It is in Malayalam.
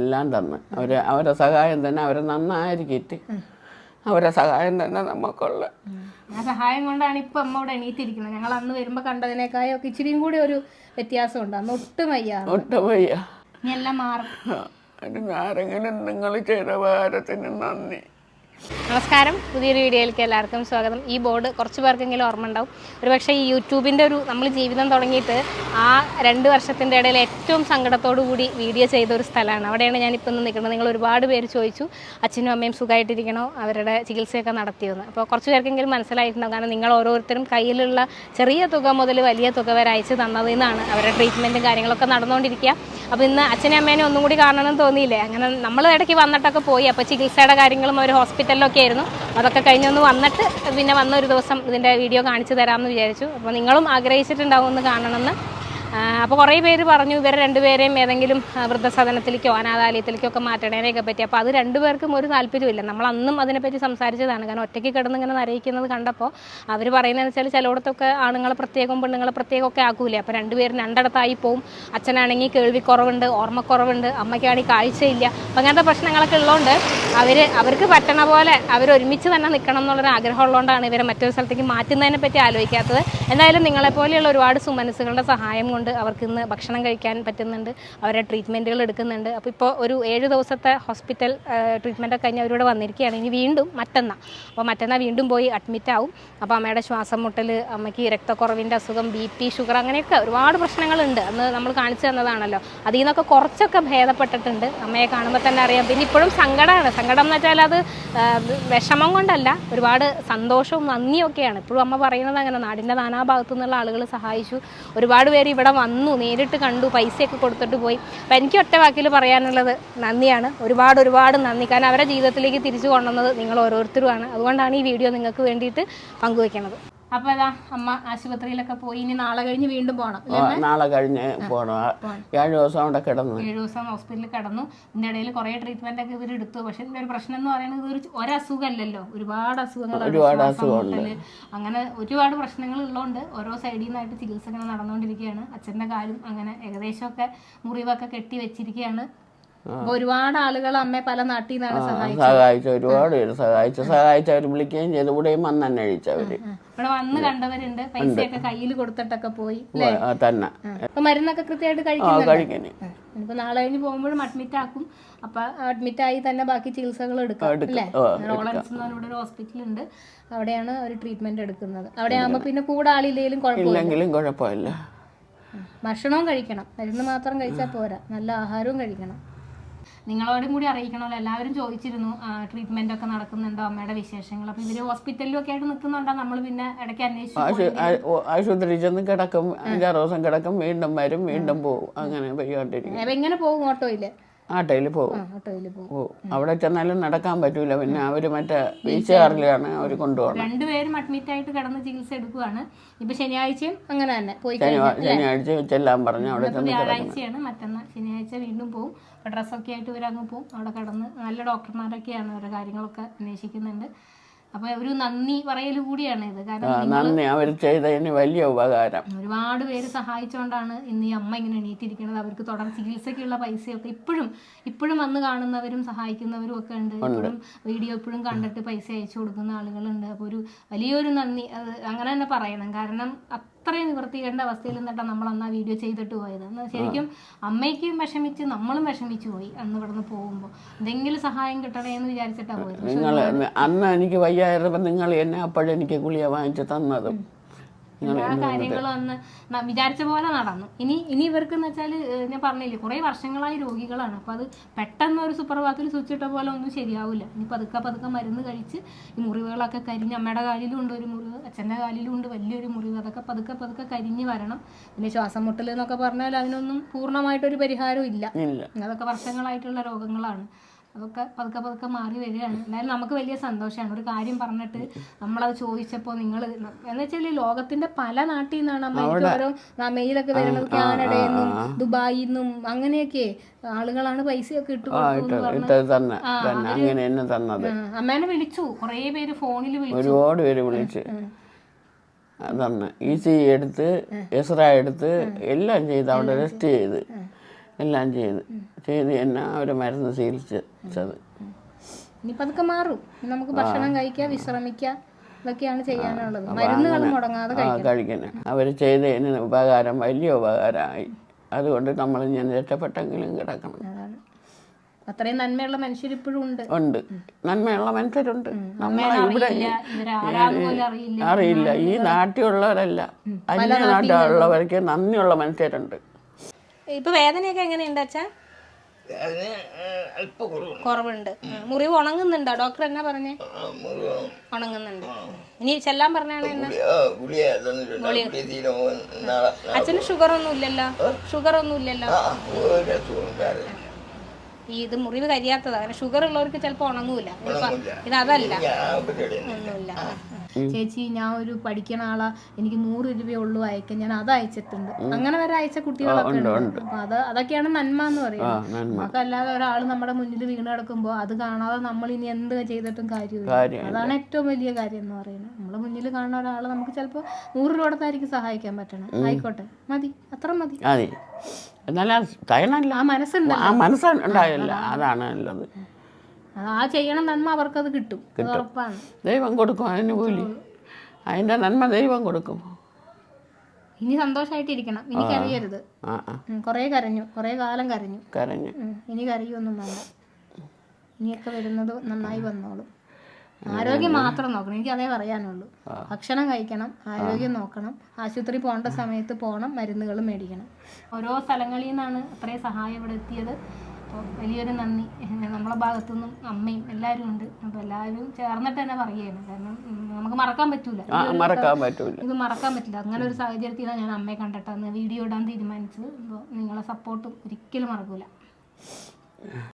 എല്ലാം തന്ന് അവർ അവരെ സഹായം തന്നെ അവരെ നന്നായിരിക്കിട്ട്. അവരെ സഹായം തന്നെ നമുക്കുള്ള ആ സഹായം കൊണ്ടാണ് ഇപ്പൊ അമ്മ ഇവിടെ എണീറ്റിരിക്കുന്നത്. ഞങ്ങൾ അന്ന് വരുമ്പോ കണ്ടതിനേക്കാളും ഒക്കെ ഇച്ചിരിയും കൂടി ഒരു വ്യത്യാസമുണ്ട്. അന്ന് ഒട്ടും വയ്യ. ഒട്ടും വയ്യ. എല്ലാം മാറും. ആരെങ്കിലും നിങ്ങൾ ചെയ്ത ഭാരത്തിന് നന്ദി. നമസ്കാരം. പുതിയൊരു വീഡിയോയിലേക്ക് എല്ലാവർക്കും സ്വാഗതം. ഈ ബോർഡ് കുറച്ച് പേർക്കെങ്കിലും ഓർമ്മ ഉണ്ടാവും. ഒരുപക്ഷെ ഈ യൂട്യൂബിന്റെ ഒരു നമ്മൾ ജീവിതം തുടങ്ങിയിട്ട് ആ രണ്ട് വർഷത്തിന്റെ ഇടയിൽ ഏറ്റവും സങ്കടത്തോടു കൂടി വീഡിയോ ചെയ്ത ഒരു സ്ഥലമാണ്. അവിടെയാണ് ഞാൻ ഇപ്പം നിൽക്കുന്നത്. നിങ്ങൾ ഒരുപാട് പേര് ചോദിച്ചു അച്ഛനും അമ്മയും സുഖമായിട്ടിരിക്കണോ അവരുടെ ചികിത്സയൊക്കെ നടത്തിയെന്ന്. അപ്പോൾ കുറച്ച് പേർക്കെങ്കിലും മനസ്സിലായിട്ടുണ്ടാവും. കാരണം നിങ്ങൾ ഓരോരുത്തരും കയ്യിലുള്ള ചെറിയ തുക മുതൽ വലിയ തുക വരെ അയച്ചു തന്നതിൽ അവരുടെ ട്രീറ്റ്മെന്റും കാര്യങ്ങളൊക്കെ നടന്നുകൊണ്ടിരിക്കുക. അപ്പോൾ ഇന്ന് അച്ഛനും അമ്മേനെ ഒന്നും കൂടി കാണണമെന്ന് തോന്നിയില്ലേ? അങ്ങനെ നമ്മൾ ഇടയ്ക്ക് വന്നിട്ടൊക്കെ പോയി. അപ്പോൾ ചികിത്സയുടെ കാര്യങ്ങളും അവർ ഹോസ്പിറ്റലിലൊക്കെ ആയിരുന്നു. അതൊക്കെ കഴിഞ്ഞൊന്ന് വന്നിട്ട് പിന്നെ വന്ന ഒരു ദിവസം ഇതിന്റെ വീഡിയോ കാണിച്ചു തരാമെന്ന് വിചാരിച്ചു. അപ്പോൾ നിങ്ങളും ആഗ്രഹിച്ചിട്ടുണ്ടാവും ഒന്ന് കാണണമെന്ന്. അപ്പോൾ കുറേ പേര് പറഞ്ഞു ഇവരെ രണ്ടുപേരെയും ഏതെങ്കിലും വൃദ്ധസദനത്തിലേക്കോ അനാഥാലയത്തിലേക്കോ ഒക്കെ മാറ്റണേനെയൊക്കെ പറ്റി. അപ്പോൾ അത് രണ്ടുപേർക്കും ഒരു താല്പര്യമില്ല നമ്മൾ അന്നും അതിനെപ്പറ്റി സംസാരിച്ചതാണ്. കാരണം ഒറ്റയ്ക്ക് കിടന്ന് ഇങ്ങനെ നരയിക്കുന്നത് കണ്ടപ്പോൾ അവർ പറയുന്നതെന്ന് വെച്ചാൽ ചിലയിടത്തൊക്കെ ആണുങ്ങളെ പ്രത്യേകം പെണ്ണുങ്ങളെ പ്രത്യേകം ഒക്കെ ആക്കൂലേ. അപ്പോൾ രണ്ടുപേരും രണ്ടിടത്തായി പോവും. അച്ഛനാണെങ്കിൽ കേൾവിക്കുറവുണ്ട് ഓർമ്മക്കുറവുണ്ട് അമ്മയ്ക്കാണെങ്കിൽ കാഴ്ചയില്ല. അപ്പോൾ അങ്ങനത്തെ പ്രശ്നങ്ങളൊക്കെ ഉള്ളതുകൊണ്ട് അവർ അവർക്ക് പറ്റണ പോലെ അവർ ഒരുമിച്ച് തന്നെ നിൽക്കണം എന്നുള്ളൊരു ആഗ്രഹം ഉള്ളതുകൊണ്ടാണ് ഇവരെ മറ്റൊരു സ്ഥലത്തേക്ക് മാറ്റുന്നതിനെ പറ്റി ആലോചിക്കാത്തത്. എന്തായാലും നിങ്ങളെപ്പോലെയുള്ള ഒരുപാട് സുമനസ്സുകളുടെ സഹായം കൊണ്ട് അവർക്ക് ഇന്ന് ഭക്ഷണം കഴിക്കാൻ പറ്റുന്നുണ്ട്. അവരെ ട്രീറ്റ്മെന്റുകൾ എടുക്കുന്നുണ്ട്. അപ്പോൾ ഇപ്പോൾ ഒരു ഏഴ് ദിവസത്തെ ഹോസ്പിറ്റൽ ട്രീറ്റ്മെന്റ് ഒക്കെ കഴിഞ്ഞ് അവരിവിടെ വന്നിരിക്കുകയാണ്. ഇനി വീണ്ടും മറ്റന്നാ. അപ്പോൾ മറ്റന്നാ വീണ്ടും പോയി അഡ്മിറ്റ് ആവും. അപ്പോൾ അമ്മയുടെ ശ്വാസം മുട്ടൽ അമ്മയ്ക്ക് രക്തക്കുറവിന്റെ അസുഖം ബി പി ഷുഗർ അങ്ങനെയൊക്കെ ഒരുപാട് പ്രശ്നങ്ങളുണ്ട്. അന്ന് നമ്മൾ കാണിച്ചു തന്നതാണല്ലോ. അതിൽ നിന്നൊക്കെ കുറച്ചൊക്കെ ഭേദപ്പെട്ടിട്ടുണ്ട്. അമ്മയെ കാണുമ്പോൾ തന്നെ അറിയാം. പിന്നെ ഇപ്പോഴും സങ്കടമാണ് സങ്കടം എന്ന് വെച്ചാൽ അത് വിഷമം കൊണ്ടല്ല. ഒരുപാട് സന്തോഷവും നന്ദിയൊക്കെയാണ് ഇപ്പോഴും അമ്മ പറയുന്നത് അങ്ങനെ നാടിന്റെ നാനാഭാഗത്തു നിന്നുള്ള ആളുകൾ സഹായിച്ചു. ഒരുപാട് പേര് ഇവിടെ വന്നു നേരിട്ട് കണ്ടു പൈസയൊക്കെ കൊടുത്തിട്ട് പോയി. അപ്പം എനിക്ക് ഒറ്റ വാക്കിൽ പറയാനുള്ളത് നന്ദിയാണ്. ഒരുപാട് ഒരുപാട് നന്ദി. കാരണം അവരുടെ ജീവിതത്തിലേക്ക് തിരിച്ചു കൊണ്ടുവന്നത് നിങ്ങൾ ഓരോരുത്തരുമാണ്. അതുകൊണ്ടാണ് ഈ വീഡിയോ നിങ്ങൾക്ക് വേണ്ടിയിട്ട് പങ്കുവെക്കണത് അപ്പോൾ അതാ അമ്മ ആശുപത്രിയിലൊക്കെ പോയി. ഇനി നാളെ കഴിഞ്ഞ് വീണ്ടും പോകണം നാളെ കഴിഞ്ഞ് പോകണം ഏഴ് ദിവസം അവിടെ കിടന്നു. ഏഴ് ദിവസം ഹോസ്പിറ്റലിൽ കിടന്നു. ഇതിന്റെ ഇടയിൽ കുറേ ട്രീറ്റ്മെന്റ് ഒക്കെ ഇവർ എടുത്തു. പക്ഷെ ഇതിന്റെ ഒരു പ്രശ്നം എന്ന് പറയുന്നത് ഇതൊരു ഒരസുഖമല്ലല്ലോ. ഒരുപാട് അസുഖങ്ങൾ ഒരുപാട് അങ്ങനെ ഒരുപാട് പ്രശ്നങ്ങൾ ഉള്ളതുകൊണ്ട് ഓരോ സൈഡിൽ നിന്നായിട്ട് ചികിത്സ ഇങ്ങനെ നടന്നുകൊണ്ടിരിക്കുകയാണ്. അച്ഛന്റെ കാലും അങ്ങനെ ഏകദേശമൊക്കെ മുറിവൊക്കെ കെട്ടി വെച്ചിരിക്കുകയാണ്. ഒരുപാട് ആളുകൾ അമ്മയെ പല നാട്ടിൽ നിന്നാണ് സഹായിച്ചത്. സഹായിച്ചു ഒരുപാട് പേര് സഹായിച്ച സഹായിച്ചവർ വിളിക്കുകയും ചെയ്തു. ഇവിടെയും വന്ന് അന്വേഷിച്ചവര് ഇവിടെ വന്ന് കണ്ടവരുണ്ട്. പൈസയൊക്കെ കയ്യിൽ കൊടുത്തിട്ടൊക്കെ പോയി തന്നെ. അപ്പൊ മരുന്നൊക്കെ കൃത്യമായിട്ട് ആ ഇപ്പൊ നാളെ കഴിഞ്ഞ് പോകുമ്പോഴും അഡ്മിറ്റ് ആക്കും. അപ്പൊ അഡ്മിറ്റ് ആയി തന്നെ ബാക്കി ചികിത്സകൾ എടുക്കാം അല്ലേ? റോളൻസ് എന്ന് പറഞ്ഞ ഒരു ഹോസ്പിറ്റൽ ഉണ്ട്. അവിടെയാണ് ഒരു ട്രീറ്റ്മെന്റ് എടുക്കുന്നത്. അവിടെ ആകുമ്പോ പിന്നെ കൂടെ ആളില്ലെങ്കിലും കുഴപ്പമില്ല. ഭക്ഷണവും കഴിക്കണം. മരുന്ന് മാത്രം കഴിച്ചാൽ പോരാ. നല്ല ആഹാരവും കഴിക്കണം. നിങ്ങളോടും കൂടി അറിയിക്കണമല്ലോ. എല്ലാവരും ചോദിച്ചിരുന്നു ട്രീറ്റ്മെന്റ് ഒക്കെ നടക്കുന്നുണ്ടോ അമ്മയുടെ വിശേഷങ്ങൾ. അപ്പൊ ഇവർ ഹോസ്പിറ്റലിലും ഒക്കെ ആയിട്ട് നിൽക്കുന്നുണ്ടോ? നമ്മൾ പിന്നെ ഇടയ്ക്ക് അന്വേഷിച്ചു ആശുപത്രി ചെന്ന് കിടക്കും. അഞ്ചാറ് ദിവസം കിടക്കും. വീണ്ടും വരും വീണ്ടും പോകും. അങ്ങനെ എങ്ങനെ പോകും ഓട്ടോയിൽ. ആട്ടയിൽ പോകും ഓട്ടോയിൽ പോകും അവിടെ ചെന്നാലും നടക്കാൻ പറ്റൂല. പിന്നെ അവർ മറ്റേ വീൽ ചെയറിലാണ് അവർ കൊണ്ടുപോകണം. രണ്ടുപേരും അഡ്മിറ്റ് ആയിട്ട് കിടന്ന് ചികിത്സ എടുക്കുകയാണ് ഇപ്പൊ ശനിയാഴ്ചയും അങ്ങനെ തന്നെ. പോയി കഴിഞ്ഞാൽ ശനിയാഴ്ച ചെല്ലാൻ പറഞ്ഞു അവിടെ ചെന്ന് കിടക്കണം. വ്യാഴാഴ്ചയാണ്. മറ്റന്നാൾ ശനിയാഴ്ച വീണ്ടും പോകും ഡ്രസ്സൊക്കെ ആയിട്ട് ഇവരങ്ങ് പോകും അവിടെ കിടന്ന് നല്ല ഡോക്ടർമാരൊക്കെയാണ് അവരുടെ കാര്യങ്ങളൊക്കെ അന്വേഷിക്കുന്നുണ്ട്. അപ്പൊ ഒരു നന്ദി പറയൽ കൂടിയാണ് ഇത്. കാരണം നന്ദി. അവർ ചെയ്തതിന് വലിയ ഉപകാരം. ഒരുപാട് പേര് സഹായിച്ചുകൊണ്ടാണ് ഇന്ന് ഈ അമ്മ ഇങ്ങനെ എണീറ്റിരിക്കുന്നത്. അവർക്ക് തുടർ ചികിത്സയ്ക്കുള്ള പൈസയൊക്കെ ഇപ്പോഴും ഇപ്പോഴും വന്ന് കാണുന്നവരും സഹായിക്കുന്നവരും ഒക്കെ ഉണ്ട്. ഇപ്പോഴും വീഡിയോ ഇപ്പോഴും കണ്ടിട്ട് പൈസ അയച്ചു കൊടുക്കുന്ന ആളുകളുണ്ട്. അപ്പോൾ ഒരു വലിയൊരു നന്ദി. അത് അങ്ങനെ തന്നെ പറയണം. കാരണം അത്രയും നിവർത്തിക്കേണ്ട അവസ്ഥയിൽ നിന്നിട്ടാണ് നമ്മൾ അന്ന് ആ വീഡിയോ ചെയ്തിട്ട് പോയത്. എന്ന് ശരിക്കും അമ്മയ്ക്കും വിഷമിച്ച് നമ്മളും വിഷമിച്ചു പോയി അന്ന് ഇവിടുന്ന് പോകുമ്പോൾ എന്തെങ്കിലും സഹായം കിട്ടണേ എന്ന് വിചാരിച്ചിട്ടാണ് പോയത്. നിങ്ങൾ അന്ന് എനിക്ക് വയ്യായിരുന്നപ്പോൾ നിങ്ങൾ എന്നെ അപ്പോഴെനിക്ക് ഗുളിക വാങ്ങിച്ച് തന്നതും. എല്ലാ കാര്യങ്ങളും അന്ന് വിചാരിച്ച പോലെ നടന്നു. ഇനി ഇനി ഇവർക്ക് എന്ന് വെച്ചാൽ ഞാൻ പറഞ്ഞില്ലേ കുറേ വർഷങ്ങളായി രോഗികളാണ്. അപ്പോൾ അത് പെട്ടെന്ന് ഒരു സുപ്രഭാതത്തിൽ സ്വിച്ച് ഇട്ട പോലെ ഒന്നും ശരിയാവില്ല. ഇനി പതുക്കെ പതുക്കെ മരുന്ന് കഴിച്ച് ഈ മുറിവുകളൊക്കെ കരിഞ്ഞ് അമ്മയുടെ കാലിലും ഉണ്ട് ഒരു മുറിവ് അച്ഛന്റെ കാലിലും ഉണ്ട് വലിയൊരു മുറിവ്. അതൊക്കെ പതുക്കെ പതുക്കെ കരിഞ്ഞ് വരണം. പിന്നെ ശ്വാസം മുട്ടൽ എന്നൊക്കെ പറഞ്ഞാൽ അതിനൊന്നും പൂർണമായിട്ടൊരു പരിഹാരം ഇല്ല. അതൊക്കെ വർഷങ്ങളായിട്ടുള്ള രോഗങ്ങളാണ്. അതൊക്കെ പതുക്കെ പതുക്കെ മാറി വരികയാണ്. എന്തായാലും നമുക്ക് വലിയ സന്തോഷമാണ്. ഒരു കാര്യം പറഞ്ഞിട്ട് നമ്മളത് ചോദിച്ചപ്പോൾ നിങ്ങൾ എന്ന് വെച്ചാൽ ലോകത്തിന്റെ പല നാട്ടിൽ നിന്നാണ് അമ്മയ്ക്ക് ഓരോ മെയിലൊക്കെ വരുന്നത്. കാനഡയിൽ നിന്നും ദുബായിൽ നിന്നും അങ്ങനെയൊക്കെ ആളുകളാണ് പൈസയൊക്കെ ഇട്ട് ആ, അമ്മേനെ വിളിച്ചു. കുറേ പേര് ഫോണിൽ വിളിച്ചു. ഒരുപാട് പേര് വിളിച്ചു. അതാണ് ഈ സി എടുത്ത് എസ്ര എടുത്ത് എല്ലാം ചെയ്ത് അവിടെ റെസ്റ്റ് ചെയ്ത്. എല്ലാം ചെയ്ത്. ചെയ്ത് തന്നെ അവർ മരുന്ന് ചികിത്സിച്ചത് ഇനിയിപ്പോൾ അതൊക്കെ മാറും. നമുക്ക് ഭക്ഷണം കഴിക്കുക വിശ്രമിക്കുക ഇതൊക്കെയാണ് ചെയ്യാനുള്ളത്. മരുന്നുകൾ മുടങ്ങാതെ കഴിക്കണം. അവർ ചെയ്തതിന് ഉപകാരം വലിയ ഉപകാരമായി. അതുകൊണ്ട് നമ്മൾ ഞാൻ രക്ഷപ്പെട്ടെങ്കിലും കിടക്കണം. അത്രയും നന്മയുള്ള മനുഷ്യർ ഇപ്പോഴും ഉണ്ട്. ഉണ്ട്. നന്മയുള്ള മനുഷ്യരുണ്ട്. നമ്മളെ ഇവിടെ അറിയില്ല. ഈ നാട്ടിലുള്ളവരല്ല. അന്യ നാട്ടിലുള്ളവർക്ക് നന്ദിയുള്ള മനുഷ്യരുണ്ട്. ഇപ്പൊ വേദനയൊക്കെ എങ്ങനെയുണ്ട് അച്ഛാ? കുറവുണ്ട്. മുറിവ് ഉണങ്ങുന്നുണ്ടോ? ഡോക്ടർ എന്നാ പറഞ്ഞേ? ഉണങ്ങുന്നുണ്ട്. ഇനി ചെല്ലാൻ പറഞ്ഞാണ് അച്ഛന് ഷുഗർ ഒന്നും ഇല്ലല്ലോ ഷുഗർ ഒന്നും ഇല്ലല്ലോ ഈ ഇത് മുറിവ് കരിയാത്തതാ. അങ്ങനെ ഷുഗർ ഉള്ളവർക്ക് ചിലപ്പോൾ ഉണങ്ങൂല. ഇത് അതല്ല. ഒന്നുമില്ല. ചേച്ചി ഞാൻ ഒരു പഠിക്കണ ആളാ. എനിക്ക് നൂറ് രൂപയേ ഉള്ളൂ അയക്കാൻ. ഞാൻ അത് അയച്ചിട്ടുണ്ട്. അങ്ങനെ വരെ അയച്ച കുട്ടികളൊക്കെ ഉണ്ട് അപ്പൊ അത് അതൊക്കെയാണ് നന്മ എന്ന് പറയുന്നത്. നമുക്കല്ലാതെ ഒരാൾ നമ്മുടെ മുന്നിൽ വീണ് കിടക്കുമ്പോൾ അത് കാണാതെ നമ്മൾ ഇനി എന്ത് ചെയ്തിട്ടും കാര്യമില്ല. അതാണ് ഏറ്റവും വലിയ കാര്യം എന്ന് പറയുന്നത്. നമ്മളെ മുന്നിൽ കാണുന്ന ഒരാൾ നമുക്ക് ചിലപ്പോൾ നൂറ് രൂപ കൊടുത്തായിരിക്കും സഹായിക്കാൻ പറ്റണം. ആയിക്കോട്ടെ. മതി. അത്ര മതി. അതെ. എന്നാലും തയ്യണല്ല ആ മനസ്സുണ്ട്. ആ മനസ്സുണ്ടായില്ല അതാണ് അത് ആ ചെയ്യണം നന്മ അവർക്കത് കിട്ടും. ഉറപ്പാണ്. ദൈവം കൊടുക്കും അതിന് കൂലി. അതിന്റെ നന്മ ദൈവം കൊടുക്കും. ഇനി സന്തോഷമായിട്ടിരിക്കണം ഇനി കരയരുത്. കുറേ കരഞ്ഞു. കുറേ കാലം കരഞ്ഞു. കരഞ്ഞു. ഇനി കരയൊന്നും വേണ്ട. ഇനിയൊക്കെ വരുന്നത് നന്നായി വന്നോളും. ആരോഗ്യം മാത്രം നോക്കണം. എനിക്ക് അതേ പറയാനുള്ളൂ. ഭക്ഷണം കഴിക്കണം ആരോഗ്യം നോക്കണം ആശുപത്രി പോകേണ്ട സമയത്ത് പോകണം മരുന്നുകൾ മേടിക്കണം. ഓരോ സ്ഥലങ്ങളിൽ നിന്നാണ് അത്രയും സഹായം ഇവിടെ എത്തിയത്. അപ്പോൾ വലിയൊരു നന്ദി. നമ്മളെ ഭാഗത്തു നിന്നും അമ്മയും എല്ലാവരും ഉണ്ട്. അപ്പോൾ എല്ലാവരും ചേർന്നിട്ട് തന്നെ പറയുകയാണ്. കാരണം നമുക്ക് മറക്കാൻ പറ്റൂല. മറക്കാൻ പറ്റൂല. ഇത് മറക്കാൻ പറ്റില്ല. അങ്ങനെ ഒരു സാഹചര്യത്തിലാണ് ഞാൻ അമ്മയെ കണ്ടിട്ടാണ് വീഡിയോ ഇടാൻ തീരുമാനിച്ചത്. അപ്പോൾ നിങ്ങളെ സപ്പോർട്ടും ഒരിക്കലും മറക്കൂല.